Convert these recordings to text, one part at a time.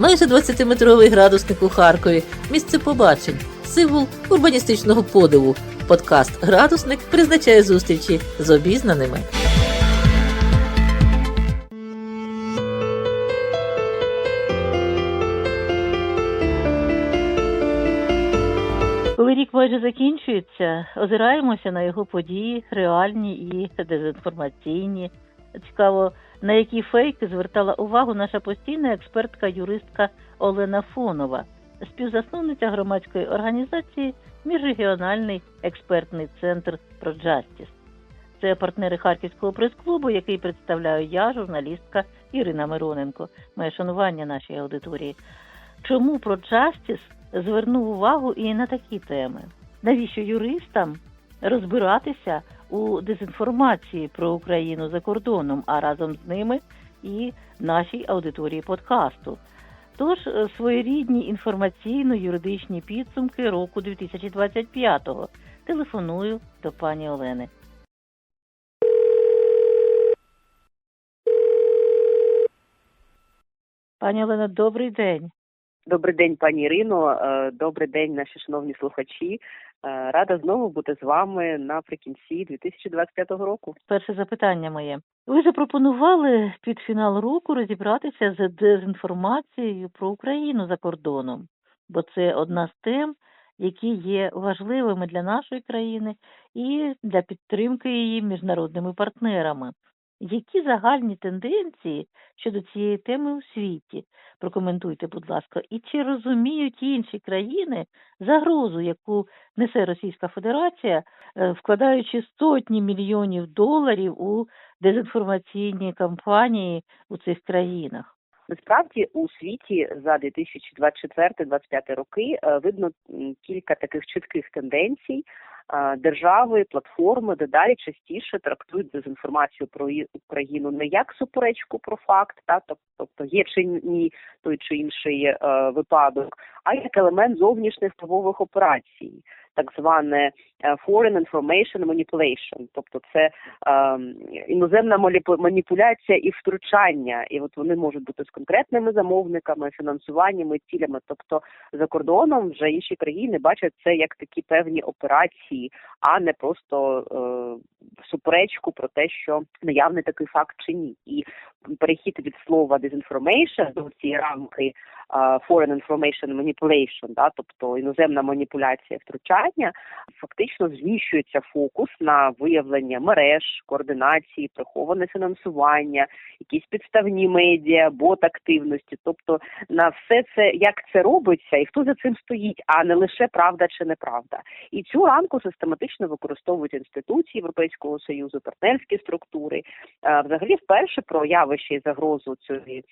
Майже 20-метровий градусник у Харкові, місце побачень, символ урбаністичного подиву. Подкаст Градусник призначає зустрічі з обізнаними. Коли рік майже закінчується, озираємося на його події, реальні і дезінформаційні. Цікаво, на які фейки звертала увагу наша постійна експертка-юристка Олена Фонова, співзасновниця громадської організації Міжрегіональний експертний центр ProJustice. Це партнери Харківського прес-клубу, який представляю я, журналістка Ірина Мироненко. Моє шанування нашій аудиторії. Чому ProJustice звернув увагу і на такі теми? Навіщо юристам розбиратися у дезінформації про Україну за кордоном, а разом з ними і нашій аудиторії подкасту? Тож е, своєрідні інформаційно-юридичні підсумки року 2025-го. Телефоную до пані Олени. Пані Олена, добрий день. Добрий день, пані Ірино. Е, Добрий день, наші шановні слухачі. Е, Рада знову бути з вами наприкінці 2025 року. Перше запитання моє. Ви запропонували під фінал року розібратися з дезінформацією про Україну за кордоном, бо це одна з тем, які є важливими для нашої країни і для підтримки її міжнародними партнерами. Які загальні тенденції щодо цієї теми у світі? Прокоментуйте, будь ласка, і чи розуміють інші країни загрозу, яку несе Російська Федерація, е, вкладаючи сотні мільйонів доларів у дезінформаційні кампанії у цих країнах? Насправді у світі за 2024-2025 роки е, видно кілька таких чітких тенденцій. Е, Держави, платформи дедалі частіше трактують дезінформацію про Україну не як суперечку про факт, та тобто є чи ні той чи інший е, випадок, а як елемент зовнішніх впливових операцій, так зване е, foreign information manipulation, тобто це е, іноземна маніпуляція і втручання, і от вони можуть бути з конкретними замовниками, фінансуваннями, цілями. Тобто за кордоном вже інші країни бачать це як такі певні операції, а не просто е, суперечку про те, що наявний такий факт чи ні. І перехід від слова disinformation до цієї рамки foreign information manipulation, да, тобто іноземна маніпуляція втручання, фактично зміщується фокус на виявлення мереж, координації, приховане фінансування, якісь підставні медіа, бот активності, тобто на все це, як це робиться, і хто за цим стоїть, а не лише правда чи неправда. І цю рамку систематично використовують інституції Європейського союзу, партнерські структури. Взагалі, вперше про явище і загрозу цієї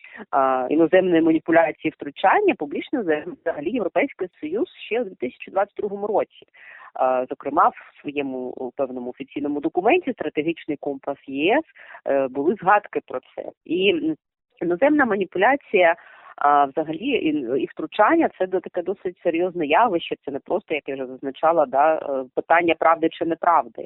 іноземної маніпуляції втручання публічно заявив взагалі Європейський Союз ще у 2022 році. Зокрема, в своєму певному офіційному документі стратегічний компас ЄС е, були згадки про це. І іноземна маніпуляція. А взагалі і, і втручання це таке досить серйозне явище. Це не просто, як я вже зазначала, да е, питання правди чи неправди.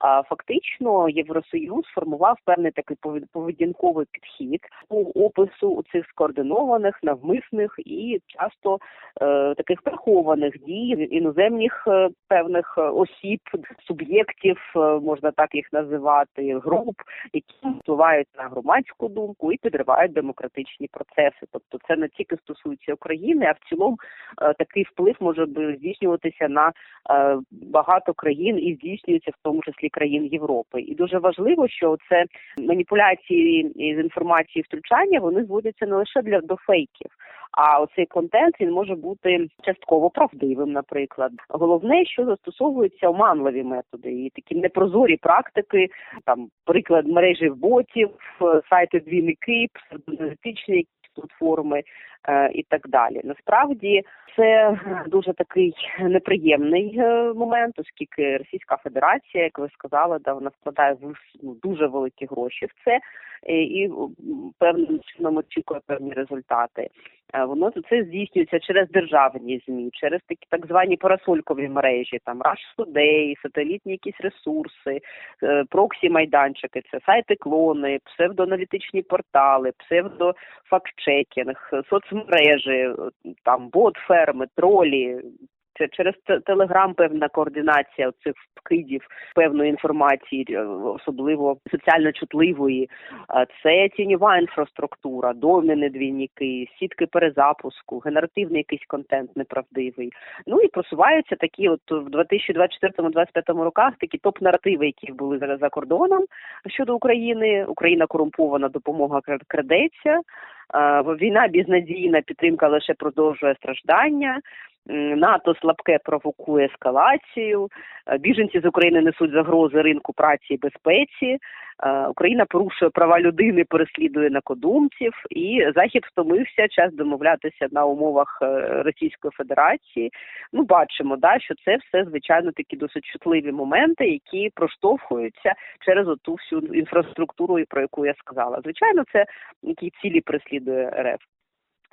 А фактично Євросоюз формував певний такий повед- поведінковий підхід у опису цих скоординованих, навмисних і часто е, таких прихованих дій іноземних е, певних е, осіб, суб'єктів, е, можна так їх називати, груп, які впливають на громадську думку і підривають демократичні процеси. Тобто це не тільки стосується України, а в цілому е, такий вплив може би здійснюватися на е, багато країн і здійснюється в тому числі країн Європи. І дуже важливо, що це маніпуляції з інформації втручання вони зводяться не лише для до фейків. А оцей контент він може бути частково правдивим, наприклад. Головне, що застосовуються оманливі методи і такі непрозорі практики, там приклад мережі ботів, е, сайти двійники, псевдоаналітичні якісь платформи е, і так далі. Насправді це дуже такий неприємний е, момент, оскільки Російська Федерація, як ви сказали, да вона вкладає ну, дуже великі гроші в це і певним чином очікує певні результати. Е, Воно це здійснюється через державні змі, через такі так звані парасолькові мережі, там Rush Today, сателітні якісь ресурси, е, проксі майданчики, це сайти клони, псевдоаналітичні портали, псевдофактчекінг, соцмережі, е, там ботферми, тролі. Це через телеграм певна координація цих вкидів певної інформації, е, особливо соціально чутливої. Це тіньова інфраструктура, доміни двійники, сітки перезапуску, генеративний якийсь контент неправдивий. Ну і просуваються такі, от в 2024-2025 роках такі топ-наративи, які були за, кордоном щодо України. Україна корумпована, допомога кра- крадеться. Війна безнадійна, підтримка лише продовжує страждання. НАТО слабке провокує ескалацію. Е, Біженці з України несуть загрози ринку праці і безпеці. Е, Україна порушує права людини, переслідує накодумців, і Захід втомився час домовлятися на умовах е, Російської Федерації. Ну, бачимо, да, що це все звичайно такі досить чутливі моменти, які проштовхуються через оту всю інфраструктуру, про яку я сказала. Звичайно, це які цілі переслідує РФ.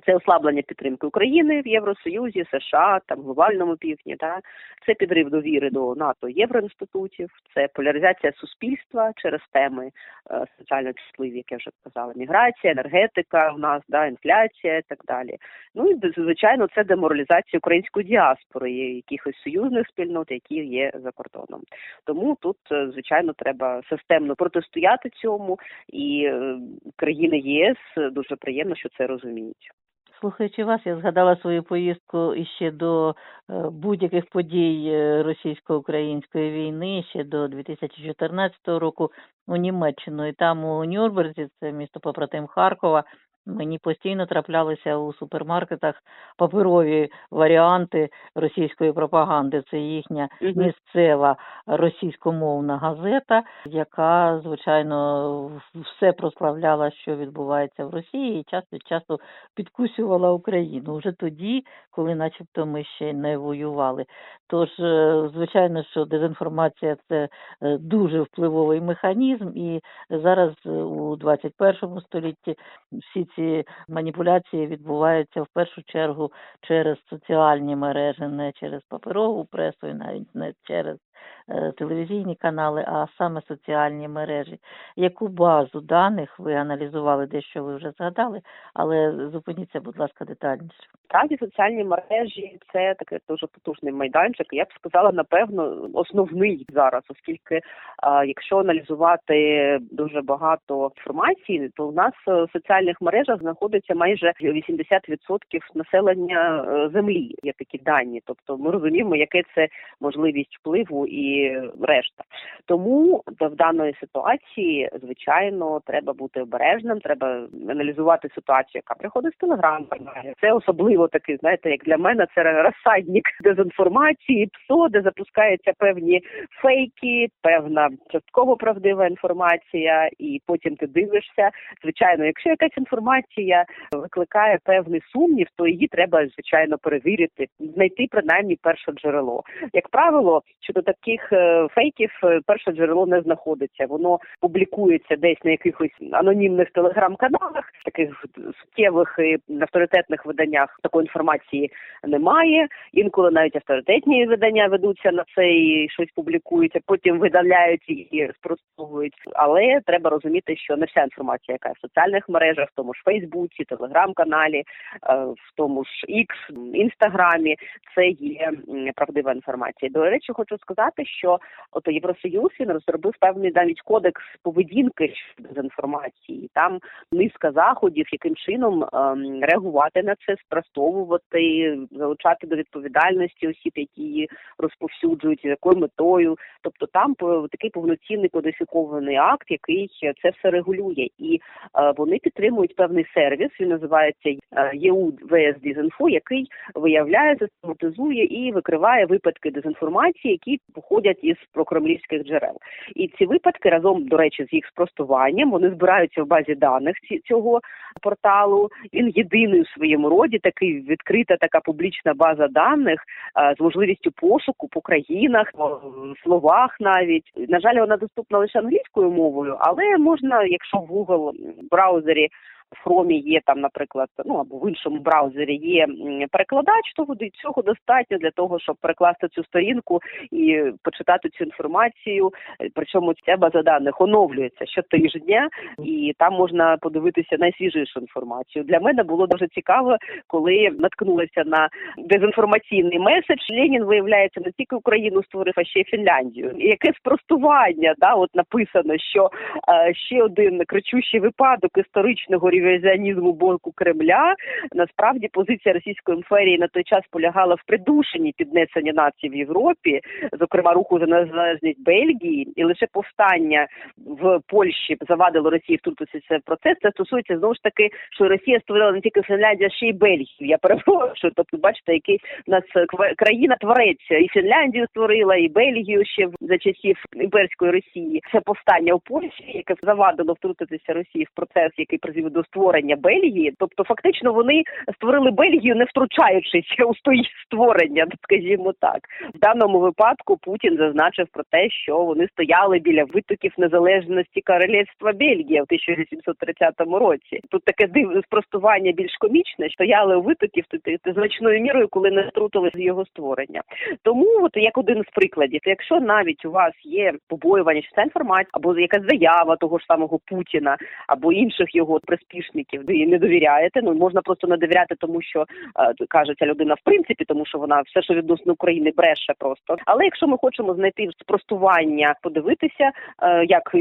Це ослаблення підтримки України в Євросоюзі, США, там глобальному півдні. Та це підрив довіри до НАТО, євроінститутів, це поляризація суспільства через теми е, соціально чутливі, як я вже казала, міграція, енергетика у нас, да, інфляція і так далі. Ну і звичайно, це деморалізація української діаспори, якихось союзних спільнот, які є за кордоном. Тому тут, е, звичайно, треба системно протистояти цьому, і е, країни ЄС е, дуже приємно, що це розуміють. Слухаючи вас, я згадала свою поїздку іще до е, будь-яких подій е, російсько-української війни, ще до 2014 року у Німеччину. І там у Нюрнберзі, це місто побратим Харкова, мені постійно траплялися у супермаркетах паперові варіанти російської пропаганди. Це їхня місцева російськомовна газета, яка, звичайно, все прославляла, що відбувається в Росії, і час від часу підкусювала Україну вже тоді, коли начебто ми ще не воювали. Тож, е, звичайно, що дезінформація це е, дуже впливовий механізм, і зараз е, у 21 столітті всі ці маніпуляції відбуваються в першу чергу через соціальні мережі, не через паперову пресу, і навіть не через телевізійні канали, а саме соціальні мережі. Яку базу даних ви аналізували, дещо ви вже згадали, але зупиніться, будь ласка, детальніше. Справді соціальні мережі це такий дуже потужний майданчик. Я б сказала, напевно, основний зараз, оскільки якщо аналізувати дуже багато інформації, то у нас е, в соціальних мережах знаходиться майже 80% населення е, землі. Є такі дані. Тобто ми розуміємо, яке це можливість впливу і решта. Тому в даної ситуації, звичайно, треба бути обережним, треба аналізувати ситуацію, яка приходить з телеграм. Це особливо такий, знаєте, як для мене це розсадник дезінформації, ПСО, де запускаються певні фейки, певна частково правдива інформація, і потім ти дивишся. Звичайно, якщо якась інформація викликає певний сумнів, то її треба звичайно перевірити, знайти принаймні перше джерело. Як правило, щодо таких е, фейків е, перше джерело не знаходиться. Воно публікується десь на якихось анонімних телеграм-каналах, таких суттєвих і авторитетних виданнях такої інформації немає. Інколи навіть авторитетні видання ведуться на це і щось публікують, а потім видаляють і спростовують. Але треба розуміти, що не вся інформація, яка в соціальних мережах, в тому ж Фейсбуці, телеграм-каналі, е, в тому ж X, інстаграмі, це є правдива інформація. До речі, хочу сказати, що от Євросоюз він розробив певний навіть кодекс поведінки дезінформації. Там низка заходів, яким чином ем, реагувати на це, спростовувати, залучати до відповідальності осіб, які її розповсюджують, з якою метою. Тобто там такий повноцінний кодифікований акт, який це все регулює, і е, вони підтримують певний сервіс. Він називається е, ЄУ ВС Дізінфо, який виявляє, систематизує і викриває випадки дезінформації, які походять із прокремлівських джерел. І ці випадки разом, до речі, з їх спростуванням вони збираються в базі даних цього порталу. Він єдиний у своєму роді, такий відкрита така публічна база даних е, з можливістю пошуку по країнах, по словах навіть. На жаль, вона доступна лише англійською мовою, але можна, якщо в Google браузері в Chrome є там, наприклад, ну або в іншому браузері є перекладач, то буде цього достатньо для того, щоб перекласти цю сторінку і почитати цю інформацію. Причому ця база даних оновлюється щотижня, і там можна подивитися найсвіжішу інформацію. Для мене було дуже цікаво, коли наткнулася на дезінформаційний меседж. Ленін виявляється не тільки Україну створив, а ще й Фінляндію. І яке спростування, да, от написано, що е, ще один кричущий випадок історичного ревізіонізму боку Кремля. Насправді позиція Російської імперії на той час полягала в придушенні піднесення націй в Європі, зокрема руху за незалежність Бельгії, і лише повстання в Польщі завадило Росії втрутитися в процес. Це стосується знову ж таки, що Росія створила не тільки Фінляндію, а ще й Бельгію. Я перепрошую. Тобто, бачите, який у нас ква- країна твореться, і Фінляндію створила, і Бельгію ще за часів імперської Росії. Це повстання у Польщі, яке завадило втрутитися Росії в процес, який призвів до створення Бельгії. Тобто, фактично, вони створили Бельгію, не втручаючись у свої створення, скажімо так. В даному випадку Путін зазначив про те, що вони стояли біля витоків незалежності королівства Бельгія в 1830 році. Тут таке дивне спростування більш комічне. Стояли у витоків значною мірою, коли не втрутилися в його створення. Тому, от як один з прикладів, якщо навіть у вас є побоювання, що ця інформація або якась заява того ж самого Путіна або інших його приспішників, ви їй не довіряєте. Ну можна просто не довіряти, тому що е, каже ця людина в принципі, тому що вона все, що відносно України, бреше просто. Але якщо ми хочемо знайти спростування, подивитися, е, як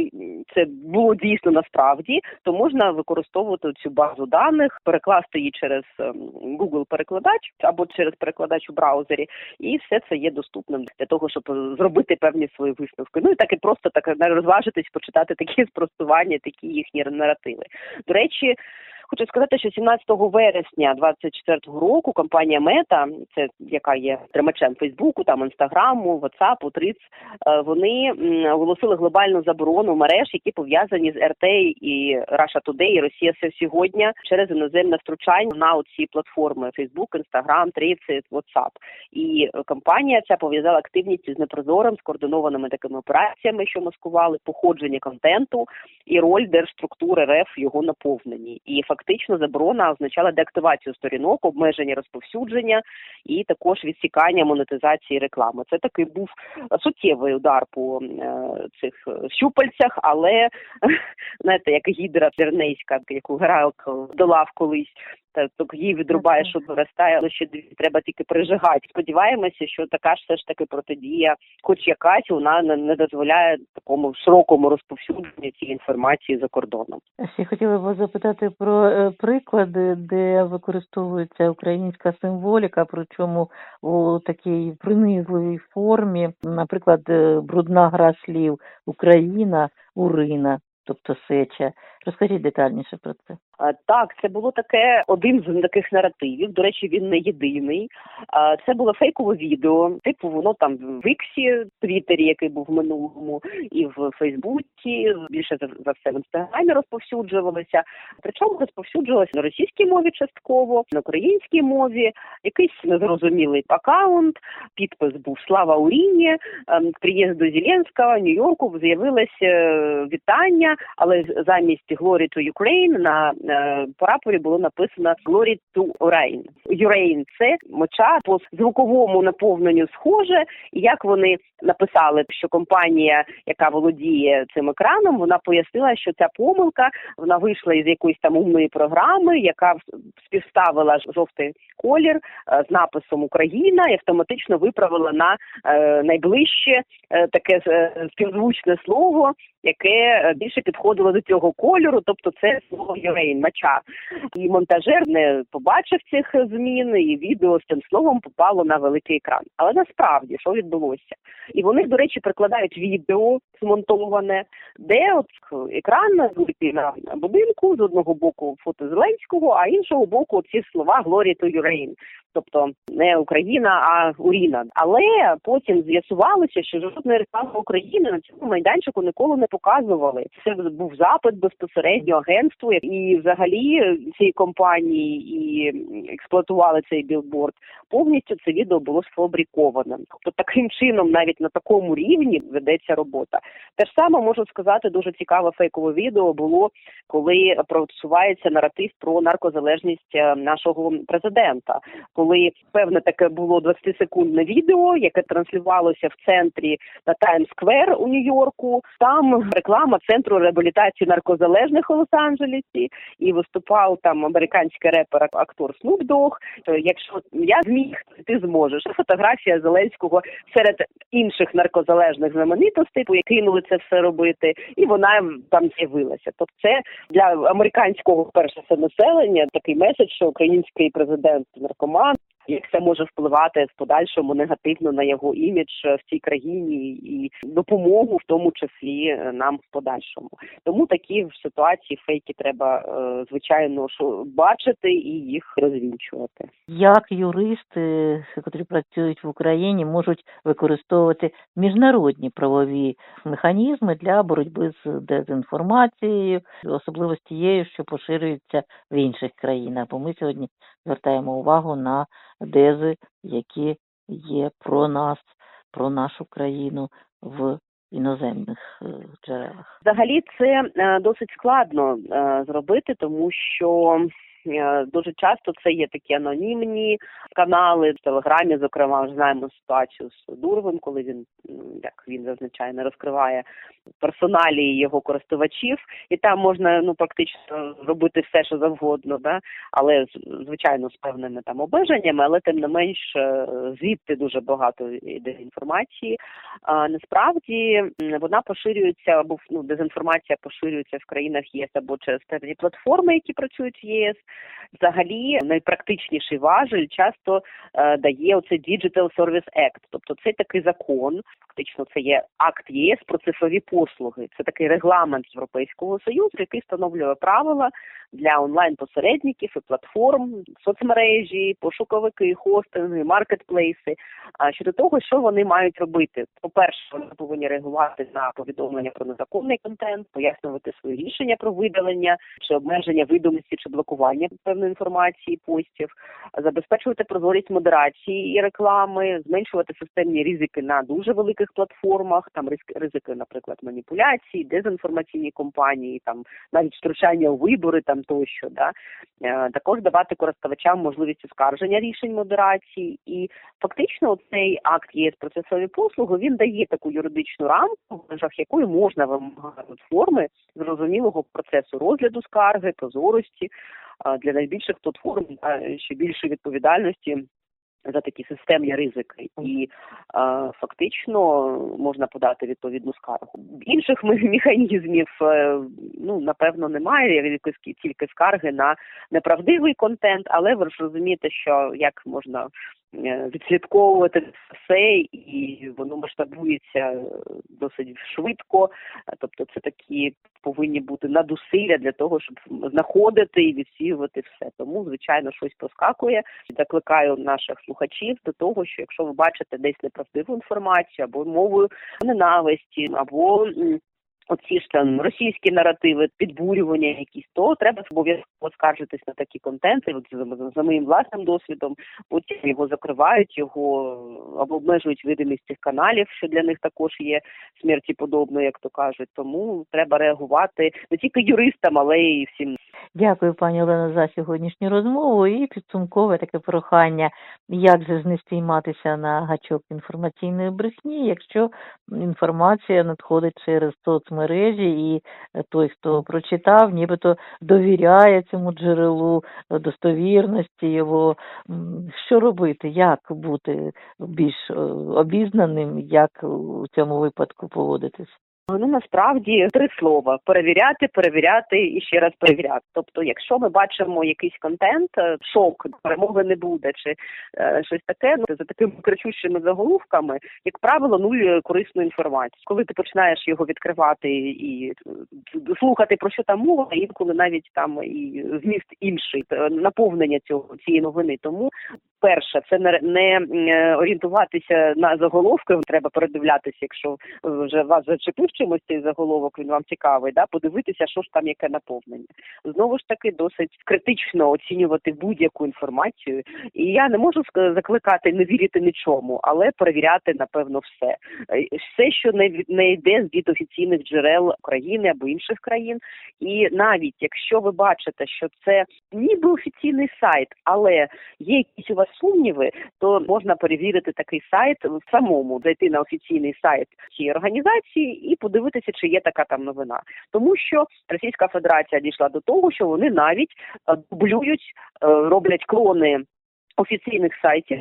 це було дійсно насправді, то можна використовувати цю базу даних, перекласти її через ем, Google перекладач або через перекладач у браузері, і все це є доступним для того, щоб зробити певні свої висновки. Ну і так і просто так розважитись, почитати такі спростування, такі їхні наративи. До речі. que Хочу сказати, що 17 вересня 24 року компанія Мета, це яка є тримачем Фейсбуку, там інстаграму, Ватсапу, Триц, е, вони оголосили глобальну заборону мереж, які пов'язані з РТ і Russia Today, і Росія все сьогодні через іноземне втручання на оці платформи Facebook, Instagram, Threads, WhatsApp. І компанія ця пов'язала активність з непрозорим скоординованими такими операціями, що маскували походження контенту і роль держструктури РФ в його наповненні. І фактично заборона означала деактивацію сторінок, обмеження розповсюдження і також відсікання монетизації реклами. Це такий був суттєвий удар по е, цих е, щупальцях, але знаєте, як гідра Чернейська, яку Гералк долав колись. Так її відрубає, що виростає, але ще дві треба тільки прижигати. Сподіваємося, що така ж все ж таки протидія, хоч якась, вона не, дозволяє такому широкому розповсюдженню цієї інформації за кордоном. Ще хотіла б вас запитати про е, приклади, де використовується українська символіка, причому у такій принизливій формі, наприклад, е, брудна гра слів Україна, Урина, тобто сеча. Розкажіть детальніше про це. Так, це було таке один з таких наративів. До речі, він не єдиний. Це було фейкове відео. Типу, воно там в Іксі, Твіттері, який був в минулому, і в Фейсбуці, більше за, все в інстаграмі розповсюджувалося. Причому розповсюджувалося на російській мові частково, на українській мові, якийсь незрозумілий аккаунт, підпис був Слава Уріні, приїзду Зеленського Нью-Йорку з'явилось е, вітання, але замість Glory to Ukraine на е, прапорі було написано Glory to Ukraine. Ukraine – це моча по звуковому наповненню схоже. І як вони написали, що компанія, яка володіє цим екраном, вона пояснила, що ця помилка вона вийшла із якоїсь там умної програми, яка співставила жовтий колір е, з написом Україна і автоматично виправила на е, найближче е, таке співзвучне слово, яке е, більше підходило до цього кольору, тобто це слово Юрейн, мача. І монтажер не побачив цих змін, і відео з цим словом попало на великий екран. Але насправді що відбулося? І вони, до речі, прикладають відео змонтоване, де от екран великий на будинку з одного боку фото Зеленського, а іншого боку ці слова «Glory to Ukraine». Тобто не Україна, а Уріна. Але потім з'ясувалося, що жодної реклами України на цьому майданчику ніколи не показували. Це був запит безпосередньо агентству, і взагалі ці компанії і експлуатували цей білборд повністю це відео було сфабриковане. Тобто таким чином, навіть на такому рівні ведеться робота. Те ж саме можу сказати, дуже цікаве фейкове відео було, коли просувається наратив про наркозалежність е, нашого президента. Коли певне таке було 20-секундне відео, яке транслювалося в центрі на Таймс-сквер у Нью-Йорку. Там реклама центру реабілітації наркозалежних у Лос-Анджелесі, і виступав там американський репер актор Snoop Dogg. То якщо я зміг, ти зможеш. Фотографія Зеленського серед інших наркозалежних знаменитостей, які кинули це все робити, і вона там з'явилася. Тобто, це для американського перше населення такий меседж, що український президент наркоман. Як це може впливати в подальшому негативно на його імідж в цій країні і допомогу, в тому числі е, нам в подальшому. Тому такі в ситуації фейки треба е, звичайно бачити і їх розвінчувати. Як юристи, які працюють в Україні, можуть використовувати міжнародні правові механізми для боротьби з дезінформацією, особливо з тією, що поширюється в інших країнах? Бо ми сьогодні звертаємо увагу на тези, які є про нас, про нашу країну в іноземних е, джерелах. Взагалі це е, досить складно е, зробити, тому що дуже часто це є такі анонімні канали в телеграмі. Зокрема, вже знаємо ситуацію з Дурвим, коли він як він зазначає, не розкриває персоналії його користувачів, і там можна ну практично робити все, що завгодно, да але звичайно з певними там обмеженнями, але тим не менш е, звідти дуже багато йде інформації. А насправді вона поширюється або ну дезінформація поширюється в країнах ЄС або через певні платформи, які працюють в ЄС. Взагалі найпрактичніший важель часто е, дає оце Digital Service Act, тобто це такий закон. Фактично, це є акт ЄС про цифрові послуги. Це такий регламент Європейського союзу, який встановлює правила для онлайн-посередників і платформ, соцмережі, пошуковики, хостинги, маркетплейси а, щодо того, що вони мають робити. По-перше, вони повинні реагувати на повідомлення про незаконний контент, пояснювати свої рішення про видалення чи обмеження видимості чи блокування певної інформації, постів, забезпечувати прозорість модерації і реклами, зменшувати системні ризики на дуже великих платформах, там ризики, наприклад, маніпуляцій, дезінформаційні компанії, там навіть втручання у вибори там тощо. Да? Е, Також давати користувачам можливість оскарження рішень модерації. І фактично цей акт ЄС про послуги він дає таку юридичну рамку, в межах якої можна вимагати форми зрозумілого процесу розгляду скарги, прозорості для найбільших платформ ще більшої відповідальності. За такі системні ризики, і а, фактично можна подати відповідну скаргу. Інших механізмів е, ну напевно немає. Якось тільки скарги на неправдивий контент, але ви ж розумієте, що як можна е, відслідковувати все, і воно масштабується е, досить швидко. Е, Тобто, це такі повинні бути надусилля для того, щоб знаходити і відсіювати все. Тому, звичайно, щось проскакує. Закликаю наших слухачів до того, що якщо ви бачите десь неправдиву інформацію або мовою ненависті, або Оці ж там російські наративи, підбурювання якісь, то треба обов'язково скаржитись на такі контенти. От за, за моїм власним досвідом, потім його закривають, його або обмежують видимість цих каналів, що для них також є смерті подобно, як то кажуть. Тому треба реагувати не тільки юристам, але й всім Дякую, пані Олено, за сьогоднішню розмову і підсумкове таке прохання, як же не на гачок інформаційної брехні, якщо інформація надходить через соцмережі, і е, той, хто прочитав, нібито довіряє цьому джерелу е, достовірності його. Що робити, як бути більш е, обізнаним, як у цьому випадку поводитись? Ну насправді три слова: перевіряти, перевіряти і ще раз перевіряти. Тобто, якщо ми бачимо якийсь контент, е, шок, перемоги не буде, чи е, щось таке, ну за такими кричущими заголовками, як правило, нуль корисну інформацію. Коли ти починаєш його відкривати і е, слухати про що там мова, інколи навіть там і зміст інший е, наповнення цього цієї новини. Тому перше, це не, не е, орієнтуватися на заголовки. Треба передивлятися, якщо вже вас зачепив цей заголовок він вам цікавий, да, подивитися, що ж там яке наповнення. Знову ж таки, досить критично оцінювати будь-яку інформацію. І я не можу закликати не вірити нічому, але перевіряти напевно все. Е, Все, що не не йде від офіційних джерел України або інших країн. І навіть якщо ви бачите, що це ніби офіційний сайт, але є якісь у вас сумніви, то можна перевірити такий сайт самому, зайти на офіційний сайт цієї організації і подивитися, чи є така там новина. Тому що Російська Федерація дійшла до того, що вони навіть е, дублюють, е, роблять клони офіційних сайтів.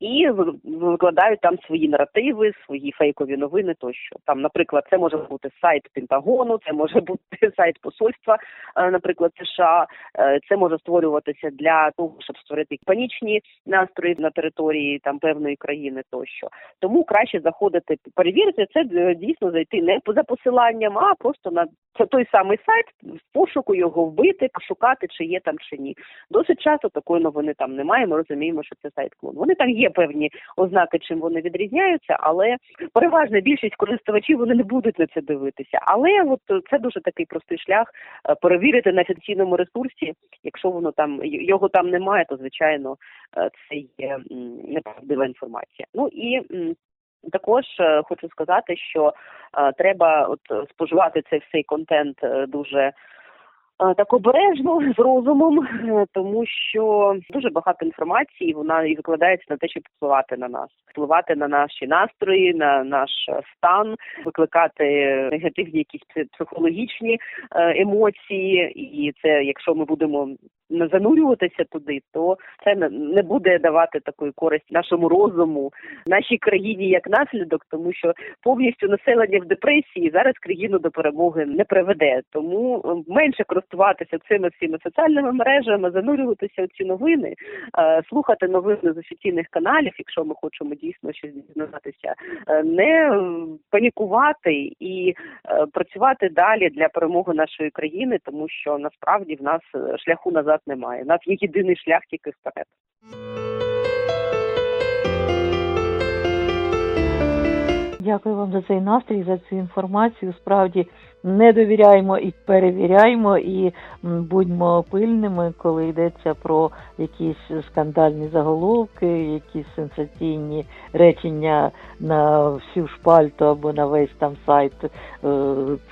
І ви- викладають там свої наративи, свої фейкові новини тощо. Там, наприклад, це може бути сайт Пентагону, це може бути сайт посольства, е, наприклад, США. Е, Це може створюватися для того, щоб створити панічні настрої на території там певної країни тощо. Тому краще заходити, перевірити це е, дійсно зайти не за посиланням, а просто на це той самий сайт, в пошуку його вбити, пошукати, чи є там чи ні. Досить часто такої новини там немає. Ми розуміємо, що це сайт клон. Вони там є певні ознаки, чим вони відрізняються, але переважна більшість користувачів вони не будуть на це дивитися. Але от це дуже такий простий шлях е, перевірити на офіційному ресурсі. Якщо воно там його там немає, то звичайно е, це є неправдива інформація. Ну і також е, хочу сказати, що треба от споживати цей всей контент дуже. Е, Так обережно з розумом, е, тому що дуже багато інформації вона і викладається на те, щоб впливати на нас, впливати на наші настрої, на наш е, стан, викликати негативні якісь психологічні емоції. І це, якщо ми будемо не занурюватися туди, то це не- буде давати такої користі нашому розуму, нашій країні як наслідок, тому що повністю населення в депресії зараз країну до перемоги не приведе. Тому менше користуватися цими всіми соціальними мережами, занурюватися у ці новини, е, слухати новини з офіційних каналів, якщо ми хочемо дійсно щось дізнатися, е, не панікувати і е, працювати далі для перемоги нашої країни, тому що насправді в нас шляху назад немає. У нас є єдиний шлях тільки вперед. Дякую вам за цей настрій, за цю інформацію. Справді не довіряємо і перевіряємо, і будьмо пильними, коли йдеться про якісь скандальні заголовки, якісь сенсаційні речення на всю шпальту або на весь там сайт. Е,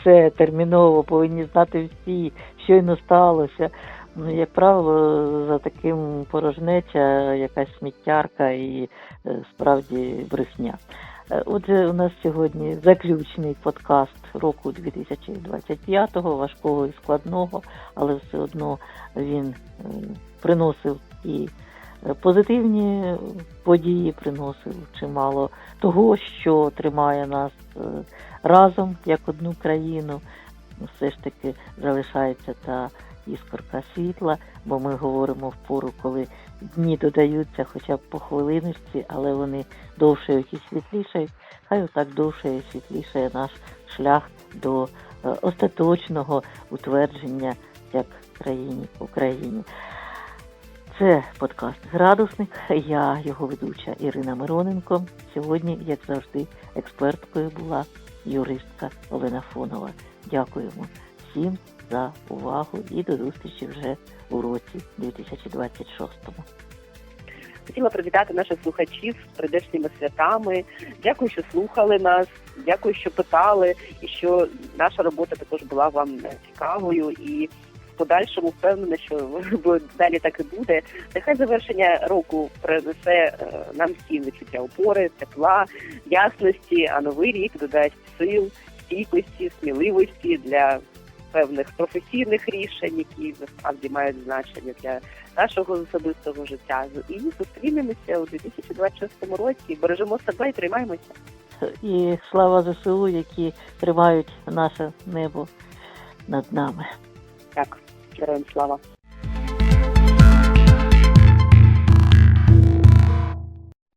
Це терміново повинні знати всі, щойно сталося. Ну, як правило, за таким порожнеча, якась сміттярка і е, справді брехня. Е, Отже, у нас сьогодні заключний подкаст року 2025-го, важкого і складного, але все одно він е, приносив і е, позитивні події, приносив чимало того, що тримає нас разом як одну країну. Все ж таки залишається та іскорка світла, бо ми говоримо в пору, коли дні додаються хоча б по хвилиночці, але вони довшають і світлішають. Хай отак довше і світлішає наш шлях до е, остаточного утвердження як країні Україні. Це подкаст Градусник. Я його ведуча Ірина Мироненко. Сьогодні, як завжди, експерткою була юристка Олена Фонова. Дякуємо всім за увагу і до зустрічі вже у році 2026. Хотіла привітати наших слухачів з прийдешніми святами. Дякую, що слухали нас. Дякую, що питали, і що наша робота також була вам цікавою і. Подальшому впевнена, що далі так і буде. Нехай завершення року принесе е, нам всім відчуття опори, тепла, ясності, а новий рік додасть сил, стійкості, сміливості для певних професійних рішень, які насправді мають значення для нашого особистого життя. І зустрінемося у 2026 році. Бережемо себе і тримаємося. І слава ЗСУ, які тримають наше небо над нами. Так, героям слава.